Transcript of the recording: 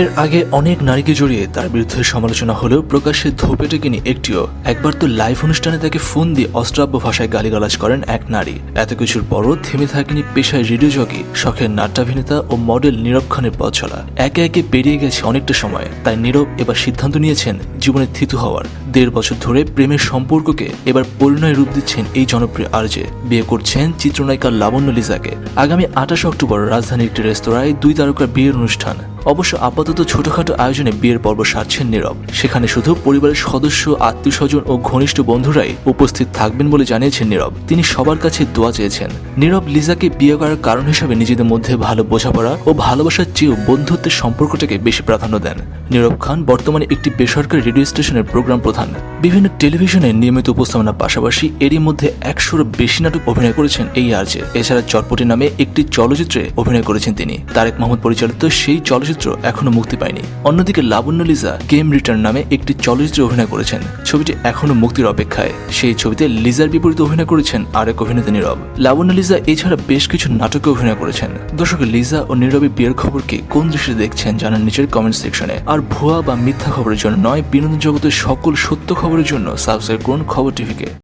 এর আগে অনেক নারীকে জড়িয়ে তার বিরুদ্ধে সমালোচনা হলেও প্রকাশ্যে ধোপে টেকেনি একটিও। একবার তো লাইভ অনুষ্ঠানে তাকে ফোন দিয়ে অস্ত্রাব্য ভাষায় গালিগালাজ করেন এক নারী। এত কিছুর পরও থেমে থাকেনি পেশায় রেডিও জকি, শখের নাট্যাভিনেতা ও মডেল নীরব খানের পথ চলা একে একে পেরিয়ে গেছে অনেকটা সময়, তাই নীরব এবার সিদ্ধান্ত নিয়েছেন জীবনে থিতু হওয়ার। দেড় বছর ধরে প্রেমের সম্পর্ককে এবার পরিণয় রূপ দিচ্ছেন এই জনপ্রিয় আর্জে। বিয়ে করছেন চিত্রনায়িকা লাবণ্য লিজাকে। আগামী আঠাশ অক্টোবর রাজধানীর একটি রেস্তোরাঁয় দুই তারকার বিয়ের অনুষ্ঠান। অবশ্য আপাতত ছোটখাটো আয়োজনে বিয়ের পর্ব সারছেন নীরব। সেখানে শুধু পরিবারের সদস্য আত্মীয় স্বজন ও ঘনিষ্ঠ বন্ধুরাই উপস্থিত থাকবেন বলে জানিয়েছেন নীরব। তিনি সবার কাছে দোয়া চেয়েছেন। নীরব লিজাকে বিয়ে করার কারণ হিসাবে নিজেদের মধ্যে ভালো বোঝাপড়া ও ভালোবাসার চেয়েও বন্ধুত্বের সম্পর্কটাকে বেশি প্রাধান্য দেন। নীরব খান বর্তমানে একটি বেসরকারি রেডিও স্টেশনের প্রোগ্রাম প্রধান। বিভিন্ন টেলিভিশনে নিয়মিত উপস্থাপনার পাশাপাশি এরই মধ্যে একশোর বেশি নাটক অভিনয় করেছেন এই আর্জে এছাড়া চটপটি নামে একটি চলচ্চিত্রে অভিনয় করেছেন তিনি। তারেক মাহমুদ পরিচালিত সেই চলচ্চিত্র এখনও মুক্তি পায়নি। অন্যদিকে লাবণ্য লিজা গেম রিটার্ন নামে একটি চলচ্চিত্রে অভিনয় করেছেন। ছবিটি এখনও মুক্তির অপেক্ষায়। সেই ছবিতে লিজার বিপরীতে অভিনয় করেছেন আরেক অভিনেতা নীরব। লাবণ্য লিজা এছাড়া বেশ কিছু নাটকে অভিনয় করেছেন। দর্শক লিজা ও নীরবের বিয়ের খবরকে কোন দৃষ্টিতে দেখছেন জানান নিচের কমেন্ট সেকশনে আর ভুয়া বা মিথ্যা খবরের জন্য নয়, বিনোদন জগতের সকল সত্য খবরের জন্য সাবস্ক্রাইব করুন খবর টিভিকে।